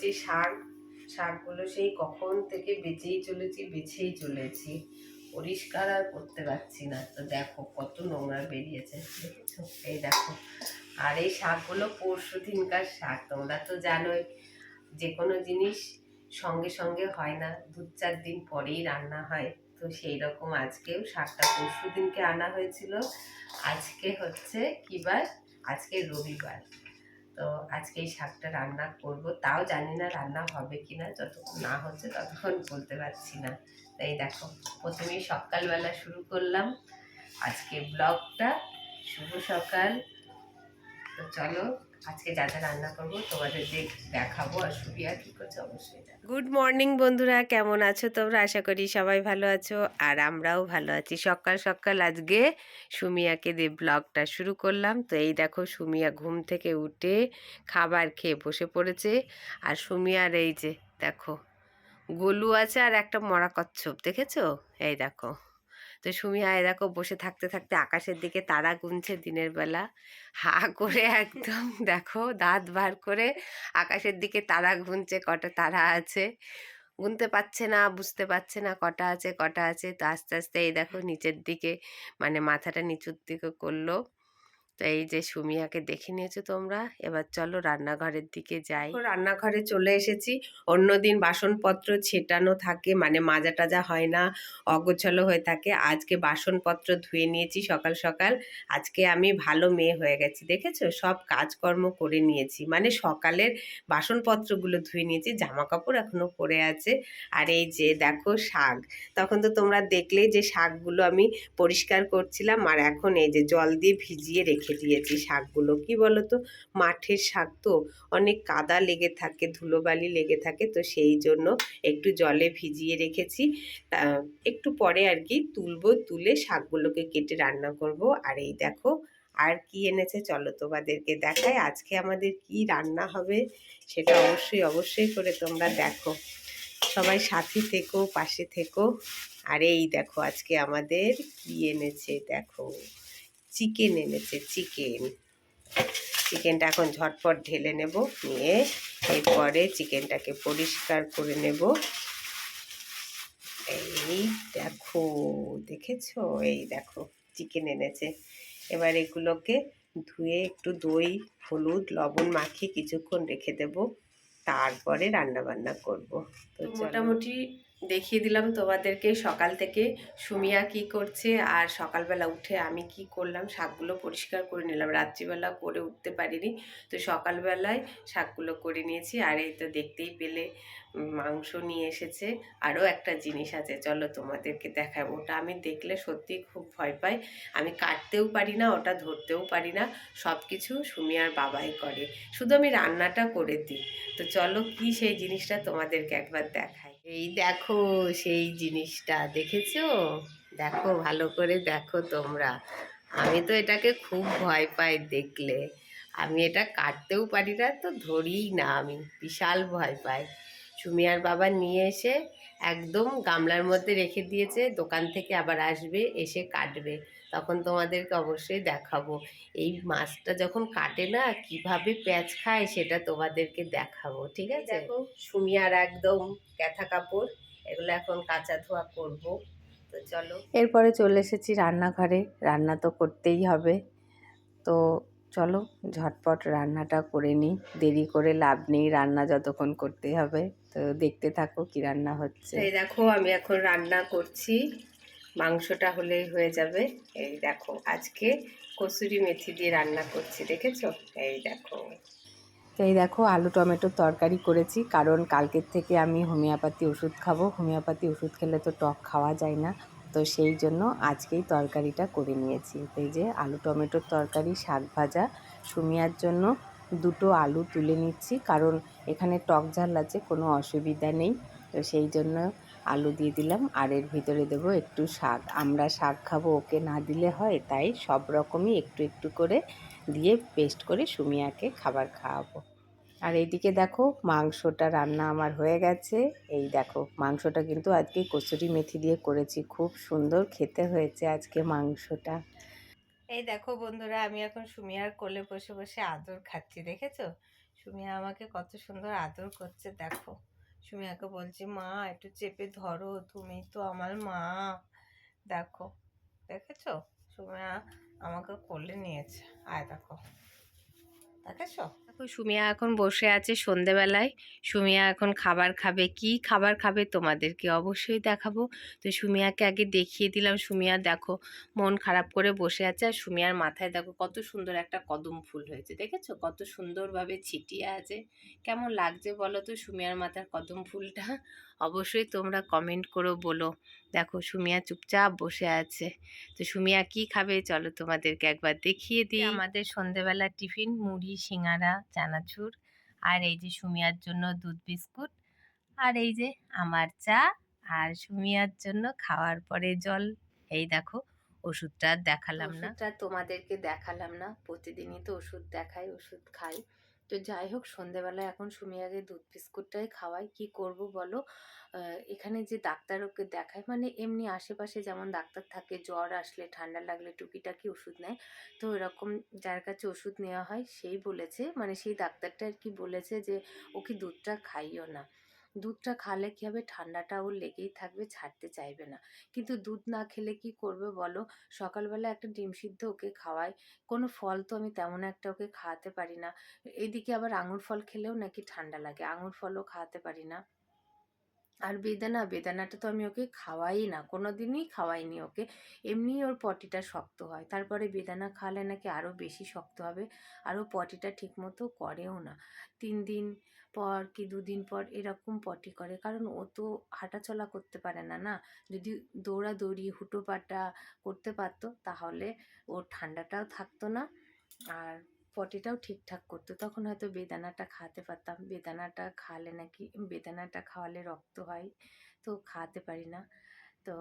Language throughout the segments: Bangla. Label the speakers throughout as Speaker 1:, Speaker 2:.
Speaker 1: করেছি শাক শাকগুলো সেই কখন থেকে বেঁচেই চলেছি, বেছেই চলেছি। পরিষ্কার আর করতে পারছি না। তো দেখো কত নোংরা বেরিয়েছে এই দেখো। আর এই শাকগুলো পরশু দিনকার শাক, তোমরা তো জানোই যে কোনো জিনিস সঙ্গে সঙ্গে হয় না, দু চার দিন পরেই রান্না হয়। তো সেই রকম আজকেও শাকটা পরশু দিনকে আনা হয়েছিল। আজকে হচ্ছে কি বার? আজকে রবিবার। তো আজকে এই শাকটা রান্না করব। তাও জানি না রান্না হবে কি না যতক্ষণ না হচ্ছে ততক্ষণ বলতে পারছি না। তাই দেখো, প্রথমেই সকালবেলা শুরু করলাম। আজকে ব্লগটা। শুভ সকাল। তো চলো আজকে যা যা রান্না করব তোমাদের দেখাবো আর সুবিয়া কী করছে অবশ্যই গুড মর্নিং বন্ধুরা, কেমন আছো তোমরা? আশা করি সবাই ভালো আছো আর আমরাও ভালো আছি। সকাল সকাল আজকে সুমিয়াকে দিয়ে ব্লগটা শুরু করলাম। তো এই দেখো, সুমিয়া ঘুম থেকে উঠে খাবার খেয়ে বসে পড়েছে। আর সুমিয়ার এই যে, দেখো, গলু আছে আর একটা মরা কচ্ছপ, দেখেছ? এই দেখো। তো সুমি এই দেখো বসে থাকতে থাকতে আকাশের দিকে তারা গুনছে দিনের বেলা। হা করে একদম দেখো দাঁত বার করে আকাশের দিকে তারা গুনছে, কটা তারা আছে। গুনতে পারছে না, বুঝতে পারছে না কটা আছে কটা আছে। তো আস্তে আস্তে এই দেখো নিচের দিকে মানে মাথাটা নিচুর দিকে করল। তো এই যে সুমিয়াকে দেখে নিয়েছো তোমরা, এবার চলো রান্নাঘরের দিকে যাই। রান্নাঘরে চলে এসেছি। অন্যদিন বাসনপত্র ছেটানো থাকে মানে মাজা টাজা হয় না, অগোছালো হয়ে থাকে। আজকে বাসনপত্র ধুয়ে নিয়েছি সকাল সকাল। আজকে আমি ভালো মেয়ে হয়ে গেছি, দেখেছ? সব কাজকর্ম করে নিয়েছি। মানে সকালের বাসনপত্রগুলো ধুয়ে নিয়েছি জামা কাপড় এখনও পরে আছে। আর এই যে দেখো শাক। তখন তো তোমরা দেখলেই যে শাকগুলো আমি পরিষ্কার করছিলাম, আর এখন এই যে জল দিয়ে ভিজিয়ে রেখে দিয়েছি শাকগুলো। কি বলো তো মাঠের শাক তো অনেক কাদা লেগে থাকে, ধুলোবালি লেগে থাকে, তো সেই জন্য একটু জলে ভিজিয়ে রেখেছি। একটু পরে আর কি তুলবো, তুলে শাকগুলোকে কেটে রান্না করব। আর এই দেখো, আর কি এনেছে চলো তোমাদেরকে দেখাই, আজকে আমাদের কি রান্না হবে সেটা অবশ্যই অবশ্যই করে তোমরা দেখো। সবাই সাথী থেকো, পাশে থেকো। আর এই দেখো আজকে আমাদের কি এনেছে, দেখো। চিকেন এনেছে, চিকেন। চিকেনটা এখন ঝটপট ঢেলে নেব, নিয়ে এরপরে চিকেনটাকে পরিষ্কার করে নেব। এই দেখো, দেখেছ? এই দেখো, চিকেন এনেছে। এবার এগুলোকে ধুয়ে একটু দই, হলুদ, লবণ মাখিয়ে কিছুক্ষণ রেখে দেব। তারপরে রান্না বান্না করব। তো মোটামুটি দেখিয়ে দিলাম তোমাদেরকে সকাল থেকে সুমিয়া কি করছে আর সকালবেলা উঠে আমি কি করলাম, শাকগুলো পরিষ্কার করে নিলাম। রাত্রিবেলা করে উঠতে পারিনি, তো সকালবেলায় শাকগুলো করে নিয়েছি। আর এই তো দেখতেই পেলে মাংস নিয়ে এসেছে। আরও একটা জিনিস আছে, চলো তোমাদেরকে দেখাবো ওটা আমি দেখলে সত্যি খুব ভয় পাই। আমি কাটতেও পারি না, ওটা ধরতেও পারি না। সব কিছু সুমিয়ার বাবাই করে। শুধু আমি রান্নাটা করে দিই। তো চলো কি সেই জিনিসটা তোমাদেরকে একবার দেখাই। এই দেখো সেই জিনিসটা, দেখেছ? দেখো, ভালো করে দেখো তোমরা। আমি তো এটাকে খুব ভয় পাই দেখলে। আমি এটা কাটতেও পারি না, তো ধরিই না আমি, বিশাল ভয় পাই। সুমিয়ার বাবা নিয়ে এসে একদম গামলার মধ্যে রেখে দিয়েছে, দোকান থেকে আবার আসবে, এসে কাটবে। তখন তোমাদেরকে অবশ্যই দেখাবো। এই মাছটা যখন কাটে না কীভাবে প্যাঁচ খায় সেটা তোমাদেরকে দেখাবো ঠিক আছে? দেখো সুমিয়ার একদম ক্যাথা কাপড় এগুলো এখন কাঁচা ধোয়া করব। তো চলো।
Speaker 2: এরপরে চলে এসেছি রান্নাঘরে রান্না তো করতেই হবে। তো চলো ঝটপট রান্নাটা করে নিই। দেরি করে লাভ নেই রান্না যতক্ষণ করতেই হবে। তো দেখতে থাকো কি রান্না হচ্ছে।
Speaker 1: এই দেখো আমি এখন রান্না করছি। মাংসটা হলেই হয়ে যাবে। এই দেখো, আজকে কসুরি মেথি দিয়ে রান্না করছি, দেখেছ? এই দেখো।
Speaker 2: এই দেখো, আলু টমেটোর তরকারি করেছি, কারণ কালকের থেকে আমি হোমিওপ্যাথি ওষুধ খাব। হোমিওপ্যাথি ওষুধ খেলে তো টক খাওয়া যায় না, তো সেই জন্য আজকেই তরকারিটা করে নিয়েছি। এই যে আলু টমেটোর তরকারি, শাক ভাজা, সুমিয়ার জন্য দুটো আলু তুলে নিচ্ছি, কারণ এখানে টক ঝাল আছে, কোনো অসুবিধা নেই। তো সেই জন্য আলু দিয়ে দিলাম আর এর ভিতরে দেবো একটু শাক। আমরা শাক খাব ওকে না দিলে হয়, তাই সব রকমই একটু একটু করে দিয়ে পেস্ট করে সুমিয়াকে খাবার খাওয়াবো। আর এইদিকে দেখো মাংসটা রান্না আমার হয়ে গেছে। এই দেখো মাংসটা কিন্তু আজকে কচুরি মেথি দিয়ে করেছি, খুব সুন্দর খেতে হয়েছে আজকে মাংসটা।
Speaker 1: এই দেখো বন্ধুরা, আমি এখন সুমিয়ার কোলে বসে বসে আদর খাচ্ছি, দেখেছ?
Speaker 3: সুমিয়া আমাকে কত সুন্দর আদর করছে, দেখো। সুমিয়াকে বলছি, মা, একটু চেপে ধরো, তুমি তো আমার মা। দেখো, দেখেছ? সুমিয়া আমাকে কোলে নিয়েছে। আয় দেখো। দেখেছ? দেখো সুমিয়া এখন বসে আছে সন্ধেবেলায়। সুমিয়া এখন খাবার খাবে। কি খাবার খাবে তোমাদেরকে অবশ্যই দেখাবো। তো সুমিয়াকে আগে দেখিয়ে দিলাম। সুমিয়া দেখো মন খারাপ করে বসে আছে আর সুমিয়ার মাথায় দেখো কত সুন্দর একটা কদম ফুল হয়েছে। দেখেছ? কত সুন্দরভাবে ছিটিয়ে আছে। কেমন লাগছে বলো তো সুমিয়ার মাথার কদম ফুলটা? অবশ্যই তোমরা কমেন্ট করো বলো। দেখো সুমিয়া চুপচাপ বসে আছে। তো সুমিয়া কি খাবে? চলো তোমাদেরকে একবার দেখিয়ে দিই। আমাদের সন্ধেবেলা টিফিন মুড়ি, সিঙ্গারা। চানাচুর, আর এই যে সুমিয়ার জন্য দুধ বিস্কুট, আর এই যে আমার চা, আর সুমিয়ার জন্য খাওয়ার পরে জল। এই দেখো, ওষুধটা দেখালাম না। তোমাদেরকে দেখালাম না, প্রতিদিনই তো ওষুধ দেখাই, ওষুধ খাই। তো যাই হোক, সন্ধেবেলায় এখন সুমিয়াকে দুধ বিস্কুটটাই খাওয়াই। কি করব বলো? এখানে যে ডাক্তার ওকে দেখায় মানে এমনি আশেপাশে যেমন ডাক্তার থাকে, জ্বর আসলে ঠান্ডা লাগলে টুকিটাকি ওষুধ নেয়। তো এরকম যার কাছে ওষুধ নেওয়া হয়, সেই বলেছে মানে সেই ডাক্তারটা আর কি বলেছে যে ওকে দুধটা খাইও না? দুধটা খালে কী হবে ঠান্ডাটা ওর লেগেই থাকবে ছাড়তে চাইবে না। কিন্তু দুধ না খেলে কি করবে বলো? সকালবেলা একটা ডিম সিদ্ধ ওকে খাওয়াই, কোনো ফল তো আমি তেমন একটা ওকে খাওয়াতে পারি না। এদিকে আবার আঙুর ফল খেলেও নাকি ঠান্ডা লাগে, আঙুর ফলও খাওয়াতে পারি না। আর বেদানা, বেদানাটা তো আমি ওকে খাওয়াই না কোনো দিনই খাওয়াইনি ওকে। এমনি ওর পটিটা শক্ত হয়, তারপরে বেদানা খাওয়ালে নাকি আরও বেশি শক্ত হবে আরও পটিটা ঠিকমতো করেও না। তিন দিন পর কি দুদিন পর এরকম পটি করে। কারণ ও তো হাঁটাচলা করতে পারে না না? যদি দৌড়াদৌড়ি, হুটোপাটা করতে পারতো, তাহলে ওর ঠান্ডাটাও থাকতো না আর পটিটাও ঠিকঠাক করতো। তখন হয়তো বেদানাটা খাওয়াতে পারতাম। বেদানাটা খাওয়ালে নাকি, বেদানাটা খাওয়ালে রক্ত হয়, তো খাওয়াতে পারি না। তো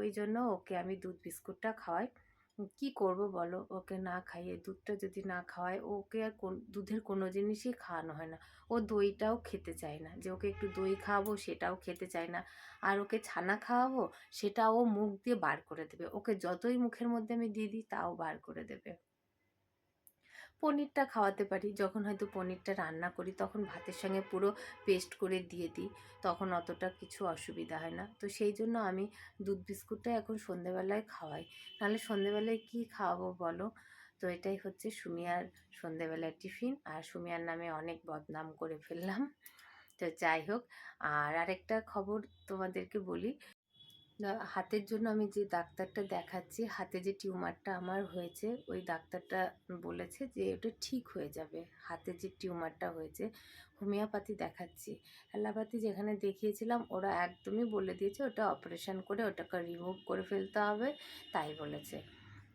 Speaker 3: ওই জন্য ওকে আমি দুধ বিস্কুটটা খাওয়াই। কি করব বলো? ওকে না খাইয়ে দুধটা যদি না খাওয়ায়, ওকে আর কোন, দুধের কোনো জিনিসই খাওয়ানো হয় না। ও দইটাও খেতে চায় না। যে ওকে একটু দই খাওয়াবো, সেটাও খেতে চায় না। আর ওকে ছানা খাওয়াবো সেটাও মুখ দিয়ে বার করে দেবে। ওকে যতই মুখের মধ্যে আমি দিয়ে দিই, তাও বার করে দেবে। পনিরটা খাওয়াতে পারি। যখন হয়তো পনিরটা রান্না করি, তখন ভাতের সঙ্গে পুরো পেস্ট করে দিয়ে দিই। তখন অতটা কিছু অসুবিধা হয় না। তো সেই জন্য আমি দুধ বিস্কুটটা এখন সন্ধেবেলায় খাওয়াই। নাহলে সন্ধেবেলায় কি খাওয়াবো বলো? তো এটাই হচ্ছে সুমিয়ার সন্ধেবেলার টিফিন। আর সুমিয়ার নামে অনেক বদনাম করে ফেললাম। তো যাই হোক, আর আরেকটা খবর তোমাদেরকে বলি। হাতের জন্য আমি যে ডাক্তারটা দেখাচ্ছি, হাতে যে টিউমারটা আমার হয়েছে, ওই ডাক্তারটা বলেছে যে ওটা ঠিক হয়ে যাবে। হাতে যে টিউমারটা হয়েছে, হোমিওপ্যাথি দেখাচ্ছি। অ্যালোপ্যাথি যেখানে দেখিয়েছিলাম, ওরা একদমই বলে দিয়েছে, ওটা অপারেশন করে ওটাকে রিমুভ করে ফেলতে হবে, তাই বলেছে।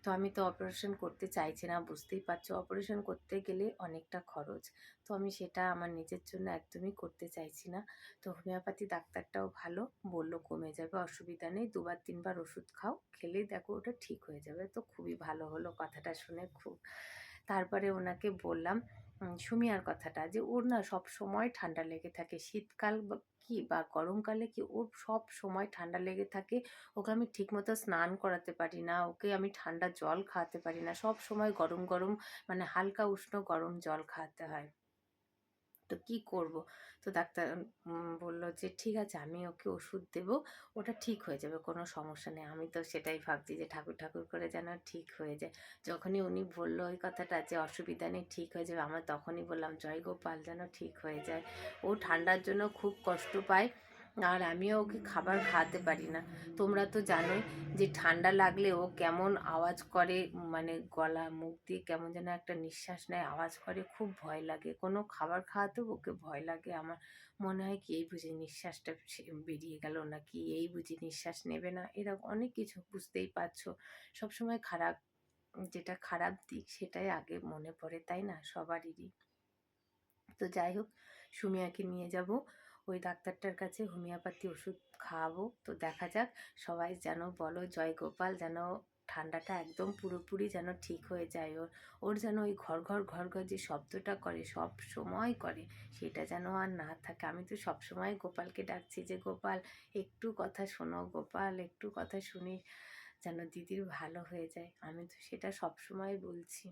Speaker 3: তো আমি তো অপারেশন করতে চাইছি না, বুঝতেই পারছ। অপারেশন করতে গেলে অনেকটা খরচ। তো আমি সেটা আমার নিজের জন্য একদমই করতে চাইছি না। তো হোমিওপ্যাথি ডাক্তারটাও ভালো, বলল কমে যাবে, অসুবিধা নেই, দুবার, তিনবার ওষুধ খাও খেলেই দেখো ওটা ঠিক হয়ে যাবে। তো খুবই ভালো হলো কথাটা শুনে খুব। তারপরে ওনাকে বললাম সুমিয়ার কথাটা যে ওর না সব সময় ঠান্ডা লেগে থাকে। শীতকাল কি বা গরমকালে কি ওর সব সময় ঠান্ডা লেগে থাকে। ওকে আমি ঠিকমতো স্নান করাতে পারি না, ওকে আমি ঠান্ডা জল খাওয়াতে পারি না। সব সময় গরম গরম মানে হালকা উষ্ণ গরম জল খাওয়াতে হয়। তো কি করব? তো ডাক্তার বলল যে, ঠিক আছে, আমি ওকে ওষুধ দেব, ওটা ঠিক হয়ে যাবে, কোনো সমস্যা নেই। আমি তো সেটাই ভাবছি যে, ঠাকুর ঠাকুর করে যেন ঠিক হয়ে যায়। যখনই উনি বলল ওই কথাটা যে, অসুবিধা নেই, ঠিক হয়ে যাবে, আমার তখনই বললাম, জয় গোপাল, যেন ঠিক হয়ে যায়। ও ঠান্ডার জন্য খুব কষ্ট পায়। আর আমিও ওকে খাবার খাওয়াতে পারি না। তোমরা তো জানোই যে ঠান্ডা লাগলে ও কেমন আওয়াজ করে মানে গলা, মুখ দিয়ে কেমন যেন একটা নিঃশ্বাস নেয়, আওয়াজ করে, খুব ভয় লাগে। কোনো খাবার খাওয়াতেও ওকে ভয় লাগে। আমার মনে হয় কি, এই বুঝি নিঃশ্বাসটা বেরিয়ে গেল না কি এই বুঝি নিঃশ্বাস নেবে না এরকম অনেক কিছু বুঝতেই পারছ। সবসময় খারাপ, যেটা খারাপ দিক সেটাই আগে মনে পড়ে, তাই না? সবারই। তো যাই হোক, সুমিয়াকে নিয়ে যাব। ওই ডাক্তারটার কাছে হোমিওপ্যাথি ওষুধ খাওয়াবো। তো দেখা যাক, সবাই যেন বলো, জয় গোপাল যেন ঠান্ডাটা একদম পুরোপুরি যেন ঠিক হয়ে যায়। ওর ওর যেন ওই ঘর ঘর ঘর ঘর যে শব্দটা করে, সব সময় করে, সেটা যেন আর না থাকে। আমি তো সব সময় গোপালকে ডাকছি যে, গোপাল, একটু কথা শোনো, গোপাল, একটু কথা শুনি, যেন দিদির ভালো হয়ে যায়। আমি তো সেটা সব সময় বলছি।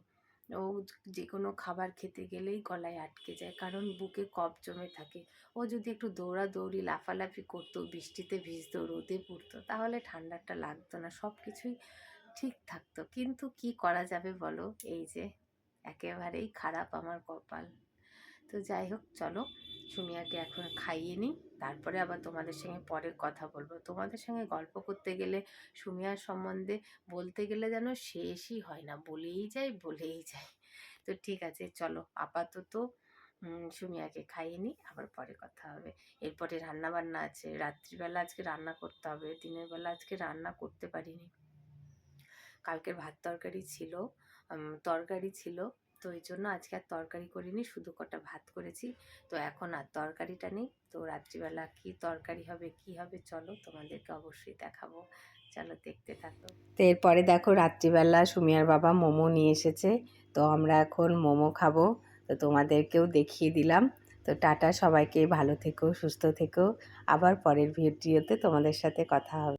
Speaker 3: ও যে কোনো খাবার খেতে গেলেই গলায় আটকে যায়, কারণ বুকে কপ জমে থাকে। ও যদি একটু দৌড়াদৌড়ি, লাফালাফি করতো, বৃষ্টিতে ভিজতো, রোদে পড়তো, তাহলে ঠান্ডাটা লাগতো না সব কিছুই ঠিক থাকতো। কিন্তু কি করা যাবে বলো? এই যে, একেবারেই খারাপ আমার কপাল। তো যাই হোক, চলো। সুমিয়াকে এখন খাইয়ে নিই। তারপরে আবার তোমাদের সঙ্গে পরে কথা বলব। তোমাদের সঙ্গে গল্প করতে গেলে সুমিয়ার সম্বন্ধে বলতে গেলে যেন শেষই হয় না। বলেই যাই বলেই যাই। তো ঠিক আছে, চলো আপাতত সুমিয়াকে খাইয়ে নিই, আবার পরে কথা হবে। এরপরে রান্না বান্না আছে। রাত্রিবেলা আজকে রান্না করতে হবে। দিনের বেলা আজকে রান্না করতে পারিনি। কালকের ভাত তরকারি ছিল তরকারি ছিল। তো এই জন্য আজকে আর তরকারি করিনি, শুধু কটা ভাত করেছি। তো এখন আর তরকারিটা নেই। তো রাত্রিবেলা কি তরকারি হবে, কি হবে, চলো তোমাদেরকে অবশ্যই দেখাবো। চলো দেখতে থাকো। তো এরপরে দেখো রাত্রিবেলা সুমিয়ার বাবা মোমো নিয়ে এসেছে। তো আমরা এখন মোমো খাব। তো তোমাদেরকেও দেখিয়ে দিলাম। তো টাটা, সবাইকে ভালো থেকো, সুস্থ থেকো। আবার পরের ভিডিওতে তোমাদের সাথে কথা হবে।